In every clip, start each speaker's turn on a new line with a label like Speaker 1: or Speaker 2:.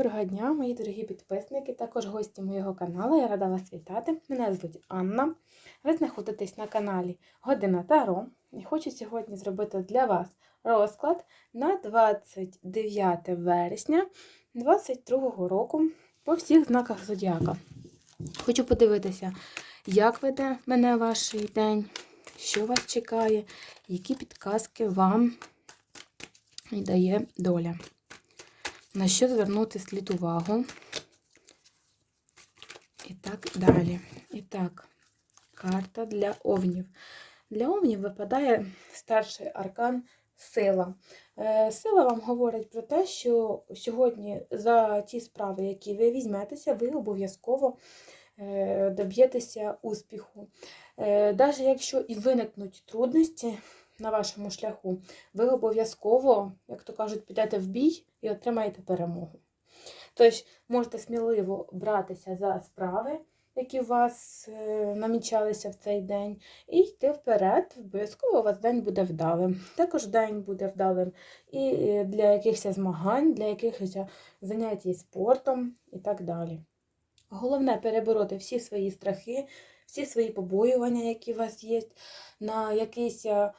Speaker 1: Доброго дня, мої дорогі підписники, також гості моєго каналу. Я рада вас вітати. Мене звуть Анна. Ви знаходитесь на каналі Година Таро. І хочу сьогодні зробити для вас розклад на 29 вересня 2022 року по всіх знаках зодіака. Хочу подивитися, як веде мене ваш день, що вас чекає, які підказки вам дає доля. На що звернути слід увагу. І так далі. І так, карта для овнів. Для овнів випадає старший аркан сила. Е, Сила вам говорить про те, що сьогодні за ті справи, які ви візьметеся, ви обов'язково е, доб'єтеся успіху. Навіть якщо і виникнуть трудності на вашому шляху, ви обов'язково, як то кажуть, підете в бій і отримаєте перемогу. Тобто, можете сміливо братися за справи, які у вас е, намічалися в цей день, і йти вперед. Обов'язково у вас день буде вдалим. Також день буде вдалим і для якихось змагань, для якихось занять спортом і так далі. Головне перебороти всі свої страхи, всі свої побоювання, які у вас є, на якийсь е,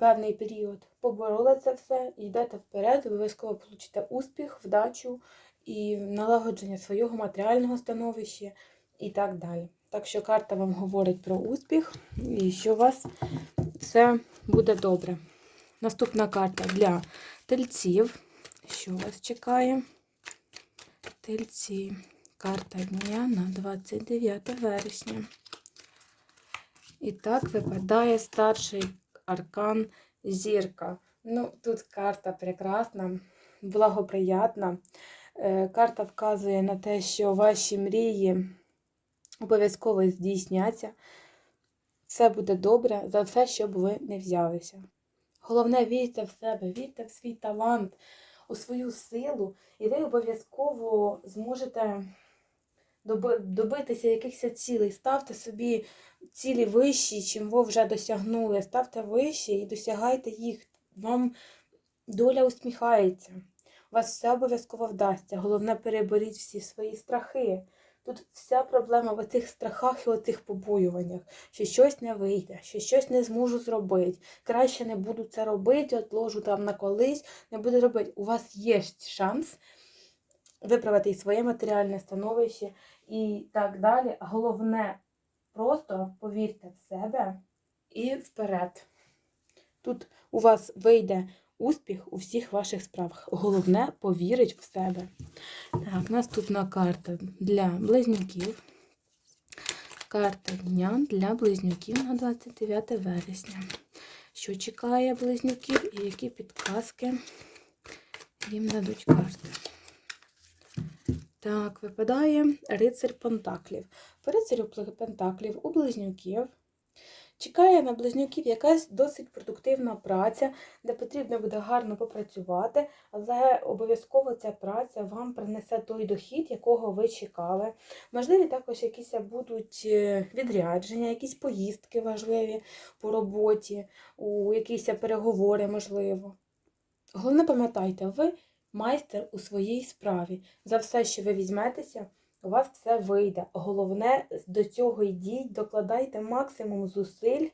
Speaker 1: певний період. Побороли це все йдете вперед, обов'язково получите успіх, вдачу і налагодження свого матеріального становища і так далі. Так що карта вам говорить про успіх і що у вас все буде добре. Наступна карта для тельців. Що вас чекає? Тельці. Карта дня на 29 вересня. І так випадає старший аркан зірка. Ну, Тут карта прекрасна, благоприятна. Е, Карта вказує на те, що ваші мрії обов'язково здійсняться. Все буде добре за все, що б ви не взялися. Головне, вірте в себе, вірте в свій талант, у свою силу, і ви обов'язково зможете добитися якихось цілей. Ставте собі цілі вищі, чим ви вже досягнули. Ставте вищі і досягайте їх. Вам доля усміхається. У вас все обов'язково вдасться. Головне, переборіть всі свої страхи. Тут вся проблема в цих страхах і оцих побоюваннях, що щось не вийде, що щось не зможу зробити. Краще не буду це робити, отложу там на колись, не буду робити. У вас є шанс виправити і своє матеріальне становище і так далі. Головне, просто повірте в себе і вперед. Тут у вас вийде успіх у всіх ваших справах. Головне повірить в себе. Так, наступна карта для близнюків. Карта дня для близнюків на 29 вересня. Що чекає близнюків і які підказки їм дадуть карти? Так, випадає рицарь Пентаклів. По рицарю Пентаклів у близнюків чекає на близнюків якась досить продуктивна праця, де потрібно буде гарно попрацювати, але обов'язково ця праця вам принесе той дохід, якого ви чекали. Можливі також якісь будуть е, відрядження, якісь поїздки важливі по роботі, у якісь переговори, можливо. Головне, пам'ятайте, ви майстер у своїй справі. За все, що ви візьметеся, у вас все вийде. Головне, до цього йдіть, докладайте максимум зусиль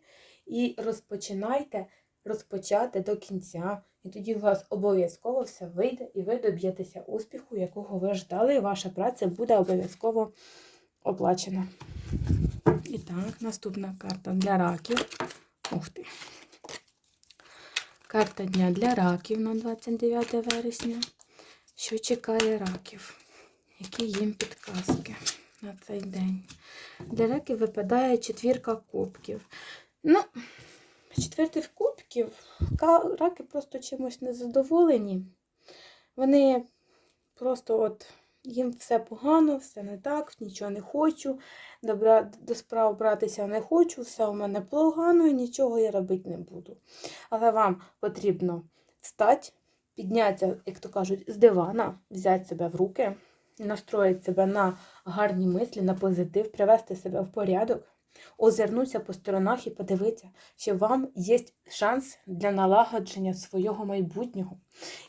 Speaker 1: і розпочинайте розпочати до кінця. І тоді у вас обов'язково все вийде, і ви доб'єтеся успіху, якого ви ждали, і ваша праця буде обов'язково оплачена. І так, наступна карта для раків. Ух ти! Карта дня для раків на 29 вересня. Що чекає раків? Які їм підказки на цей день? Для раків випадає четвірка кубків. Ну, четвертих кубків раки просто чимось незадоволені. Вони просто от їм все погано, все не так, нічого не хочу, до, до справ братися не хочу, все у мене погано і нічого я робити не буду. Але вам потрібно встати, піднятися, як то кажуть, з дивана, взяти себе в руки, настроїти себе на гарні мислі, на позитив, привести себе в порядок. Озирнутися по сторонах і подивитися, що вам є шанс для налагодження свого майбутнього.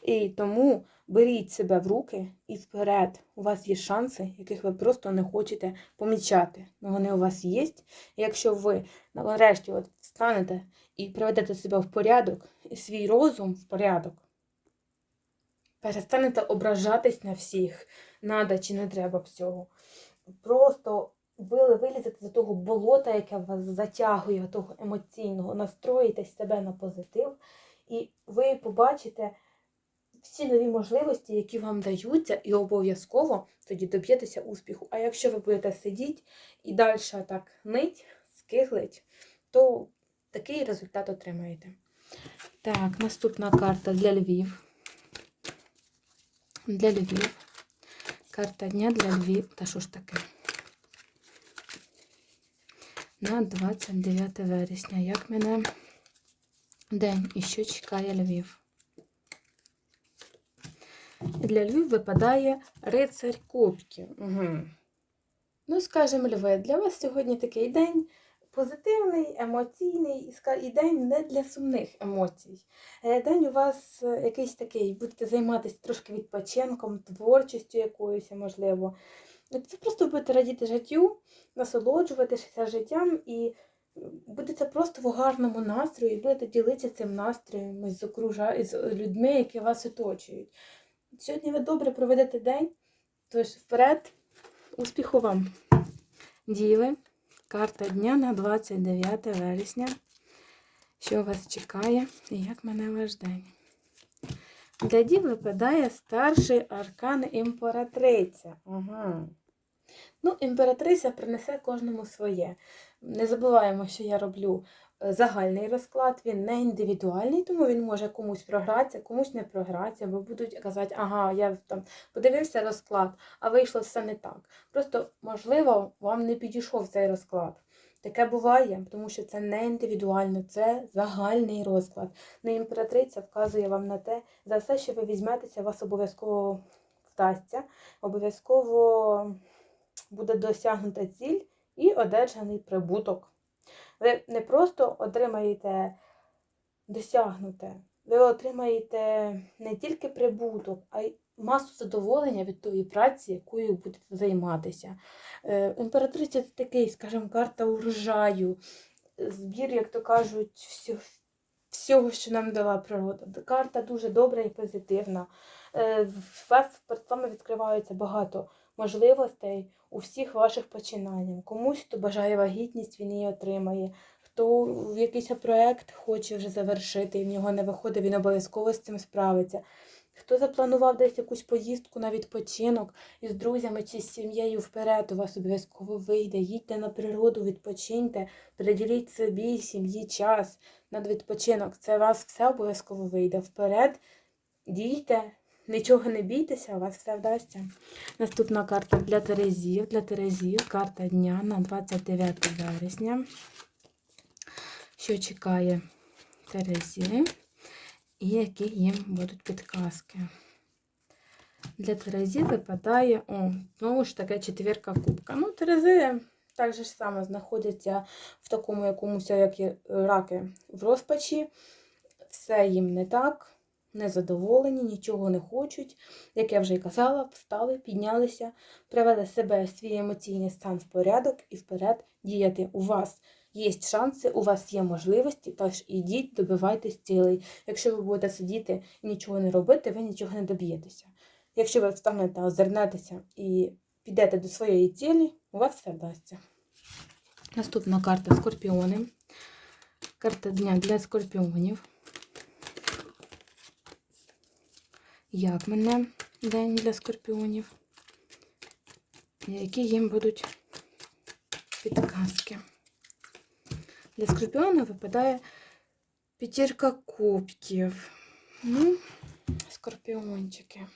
Speaker 1: І тому беріть себе в руки і вперед. У вас є шанси, яких ви просто не хочете помічати. Ну, вони у вас є. Якщо ви нарешті от встанете і приведете себе в порядок, і свій розум в порядок, перестанете ображатись на всіх, надо чи не треба всього. Просто ви вилізете з того болота, яке вас затягує, того емоційного, настроїте себе на позитив, і ви побачите всі нові можливості, які вам даються, і обов'язково тоді доб'єтеся успіху. А якщо ви будете сидіти і далі так нить, скиглить, то такий результат отримаєте. Так, наступна карта для Львів. Для Львів. Карта дня для Львів. Та що ж таке? На 29 вересня. Як мене день і що чекає Львів? Для Львів випадає рицарь кубків. Угу. Ну, скажімо, Льви, для вас сьогодні такий день позитивний, емоційний і день не для сумних емоцій. Е, День у вас е, якийсь такий, будете займатися трошки відпочинком, творчістю якоюсь, можливо. Це просто будете радіти життю, насолоджуватися життям і будете просто в гарному настрої, будете ділитися цим настроєм з, окружа... з людьми, які вас оточують. Сьогодні ви добре проведете день, тож вперед, успіху вам! Діви, карта дня на 29 вересня. Що вас чекає і як мене ваш день? Для дів випадає старший аркан імператриця. Ага. Ну, імператриця принесе кожному своє. Не забуваємо, що я роблю е, загальний розклад, він не індивідуальний, тому він може комусь програтися, комусь не програтися, бо будуть казати, ага, я там подивився розклад, а вийшло все не так. Просто, можливо, вам не підійшов цей розклад. Таке буває, тому що це не індивідуально, це загальний розклад. Ну, імператриця вказує вам на те, за все, що ви візьметеся, вас обов'язково вдасться, обов'язково буде досягнута ціль і одержаний прибуток. Ви не просто отримаєте досягнуте, ви отримаєте не тільки прибуток, а й масу задоволення від тої праці, якою будете займатися. Е, Імператриця це такий, скажімо, карта урожаю, збір, як то кажуть, всього, всього, що нам дала природа. Карта дуже добра і позитивна. Е, в вас перед вами відкривається багато можливостей у всіх ваших починаннях. Комусь, хто бажає вагітність, він її отримає. Хто в якийсь проект хоче вже завершити, і в нього не виходить, він обов'язково з цим справиться. Хто запланував десь якусь поїздку на відпочинок із друзями чи з сім'єю вперед, у вас обов'язково вийде. Їдьте на природу, відпочиньте, приділіть собі сім'ї час на відпочинок. Це вас все обов'язково вийде. Вперед, дійте, нічого не бійтеся, у вас все вдасться. Наступна карта для Терезів. Для Терезів карта дня на 29 вересня. Що чекає Терезі? І які їм будуть підказки. Для Терезі випадає, о, знову ж таки, четвірка кубка. Ну, Терези так же ж само знаходяться в такому якомусь, як і раки, в розпачі. Все їм не так, незадоволені, нічого не хочуть. Як я вже й казала, встали, піднялися, привели себе, свій емоційний стан в порядок і вперед діяти у вас. Є шанси, у вас є можливості, тож ідіть, добивайтесь цілей. Якщо ви будете сидіти і нічого не робити, ви нічого не доб'єтеся. Якщо ви встанете, озирнетеся і підете до своєї цілі, у вас все вдасться. Наступна карта скорпіони. Карта дня для скорпіонів. Як мене день для скорпіонів? Які їм будуть підказки? Для скорпіона випадає п'ятірка кубків. Ну, скорпіончики.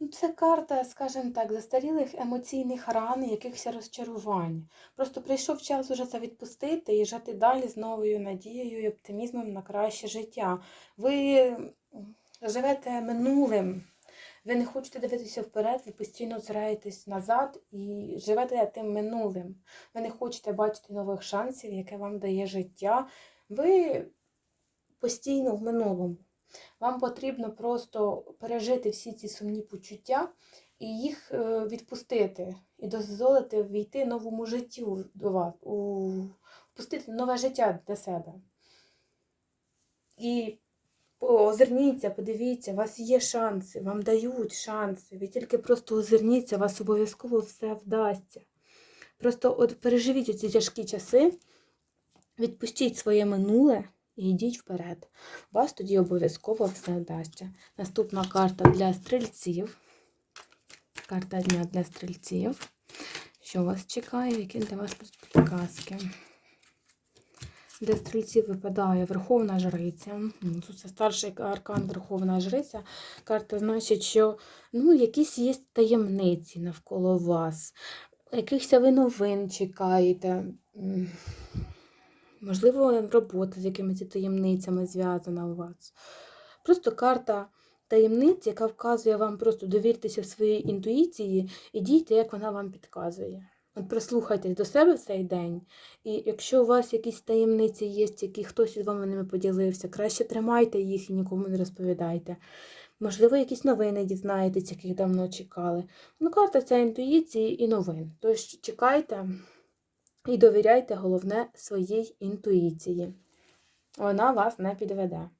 Speaker 1: Ну, Це карта, скажімо так, застарілих емоційних ран, якихось розчарувань. Просто прийшов час уже це відпустити і жити далі з новою надією і оптимізмом на краще життя. Ви живете минулим. Ви не хочете дивитися вперед, ви постійно озираєтесь назад і живете тим минулим. Ви не хочете бачити нових шансів, яке вам дає життя. Ви постійно в минулому. Вам потрібно просто пережити всі ці сумні почуття і їх е, відпустити, і дозволити війти новому життю до вас, впустити нове життя для себе. І озирніться, подивіться, у вас є шанси, вам дають шанси. Ви тільки просто озирніться, у вас обов'язково все вдасться. Просто от переживіть ці тяжкі часи, відпустіть своє минуле і йдіть вперед. Вас тоді обов'язково все вдасться. Наступна карта для стрільців. Карта дня для стрільців. Що вас чекає? Які для вас підказки? Для стрільців випадає Верховна Жриця. Ну, Тут це старший аркан Верховна Жриця. Карта значить, що ну, якісь є таємниці навколо вас, якихось ви новин чекаєте. Можливо, робота з якимись таємницями зв'язана у вас. Просто карта таємниць, яка вказує вам просто довіртеся своїй інтуїції і дійте, як вона вам підказує. От прислухайтесь до себе в цей день, і якщо у вас якісь таємниці є, які хтось із вами ними поділився, краще тримайте їх і нікому не розповідайте. Можливо, якісь новини дізнаєтесь, яких давно чекали. Ну, карта це інтуїції і новин. Тож чекайте і довіряйте, головне, своїй інтуїції. Вона вас не підведе.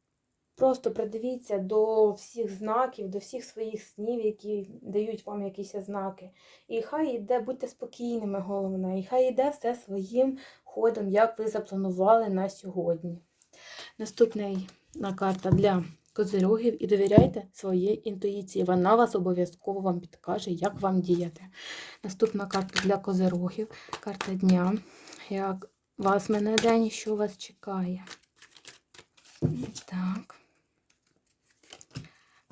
Speaker 1: Просто придивіться до всіх знаків, до всіх своїх снів, які дають вам якісь знаки. І хай йде, будьте спокійними, головне, і хай йде все своїм ходом, як ви запланували на сьогодні. Наступна карта для козирогів і довіряйте своїй інтуїції. Вона вас обов'язково вам підкаже, як вам діяти. Наступна карта для козирогів, карта дня. Як вас мене день, що вас чекає. Так.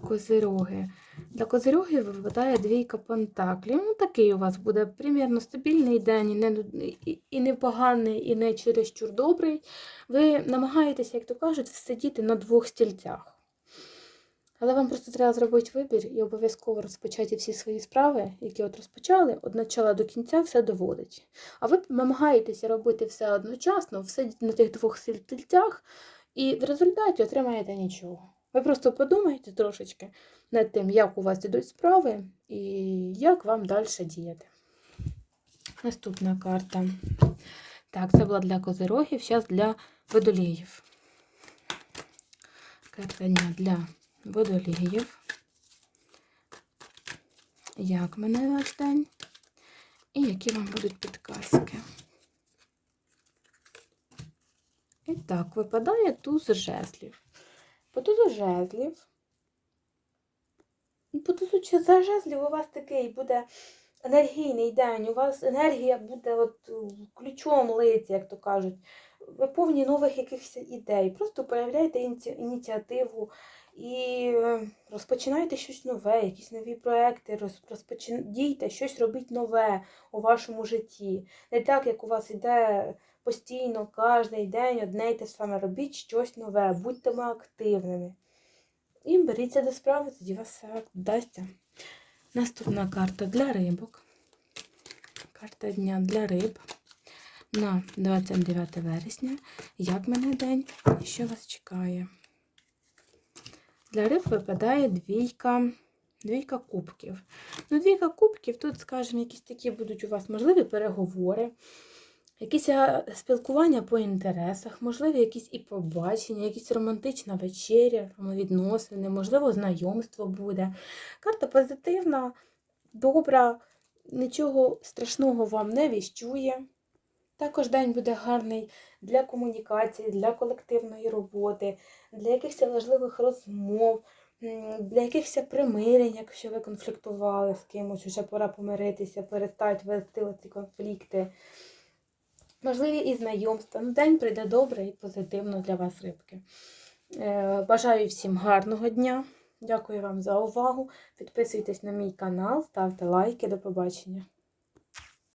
Speaker 1: Козироги. Для козирогів випадає двійка пентаклів. Ну, такий у вас буде примірно стабільний день, і не, і- не поганий, і не чересчур добрий. Ви намагаєтеся, як то кажуть, сидіти на двох стільцях. Але вам просто треба зробити вибір і обов'язково розпочати всі свої справи, які от розпочали, від начала до кінця все доводить. А ви намагаєтеся робити все одночасно, все на тих двох стільцях, і в результаті отримаєте нічого. Ви просто подумайте трошечки над тим, як у вас ідуть справи і як вам далі діяти. Наступна карта. Так, це була для козирогів, зараз для водоліїв. Карта дня для водоліїв. Як мене ваш день? І які вам будуть підказки? І так, випадає туз жезлів. По тузу жезлів. По тузу за жезлів у вас такий буде енергійний день. У вас енергія буде от ключом лиці, як то кажуть. Ви повні нових якихось ідей. Просто проявляйте ініці- ініціативу і е, розпочинайте щось нове, якісь нові проекти, роз- розпочин... дійте, щось робіть нове у вашому житті. Не так, як у вас іде постійно, кожен день одне й те саме. Робіть щось нове, будьте активними. І беріться до справи, тоді вас все вдасться. Наступна карта для рибок. Карта дня для риб на 29 вересня. Як мене день що вас чекає? Для риб випадає двійка, двійка кубків. Ну, двійка кубків, тут, скажімо, якісь такі будуть у вас можливі переговори, якісь спілкування по інтересах, можливі якісь і побачення, якісь романтична вечеря, відносини, можливо, знайомство буде. Карта позитивна, добра, нічого страшного вам не віщує. Також день буде гарний для комунікації, для колективної роботи, для якихось важливих розмов, для якихось примирень, якщо ви конфліктували з кимось, вже пора помиритися, перестати вести ці конфлікти. Можливі і знайомства. День прийде добре і позитивно для вас, рибки. Е, Бажаю всім гарного дня. Дякую вам за увагу. Підписуйтесь на мій канал, ставте лайки. До побачення.